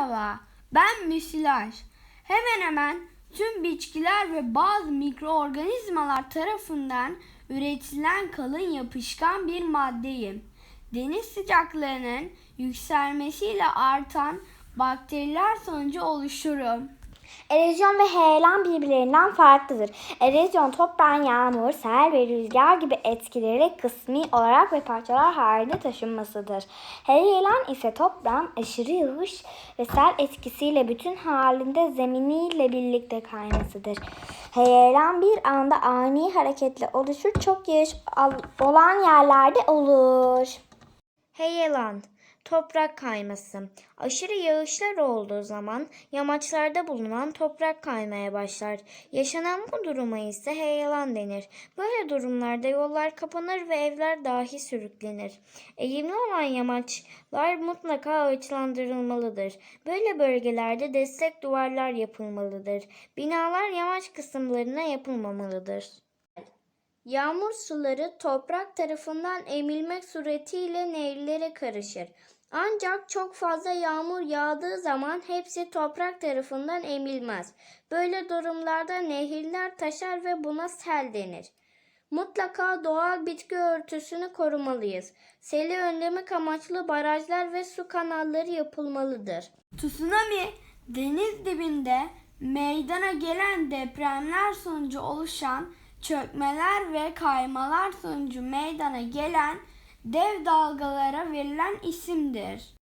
Merhaba, ben müsilaj. Hemen hemen tüm bitkiler ve bazı mikroorganizmalar tarafından üretilen kalın yapışkan bir maddeyim. Deniz sıcaklarının yükselmesiyle artan bakteriler sonucu oluşurum. Erozyon ve heyelan birbirlerinden farklıdır. Erozyon toprağın yağmur, sel ve rüzgar gibi etkileri kısmi olarak ve parçalar halinde taşınmasıdır. Heyelan ise toprağın aşırı yağış ve sel etkisiyle bütün halinde zeminiyle birlikte kaymasıdır. Heyelan bir anda ani hareketle oluşur, çok yağış olan yerlerde olur. Heyelan, toprak kayması. Aşırı yağışlar olduğu zaman yamaçlarda bulunan toprak kaymaya başlar. Yaşanan bu duruma ise heyelan denir. Böyle durumlarda yollar kapanır ve evler dahi sürüklenir. Eğimli olan yamaçlar mutlaka ağaçlandırılmalıdır. Böyle bölgelerde destek duvarlar yapılmalıdır. Binalar yamaç kısımlarına yapılmamalıdır. Yağmur suları toprak tarafından emilmek suretiyle nehirlere karışır. Ancak çok fazla yağmur yağdığı zaman hepsi toprak tarafından emilmez. Böyle durumlarda nehirler taşar ve buna sel denir. Mutlaka doğal bitki örtüsünü korumalıyız. Seli önlemek amaçlı barajlar ve su kanalları yapılmalıdır. Tsunami deniz dibinde meydana gelen depremler sonucu oluşan çökmeler ve kaymalar sonucu meydana gelen dev dalgalara verilen isimdir.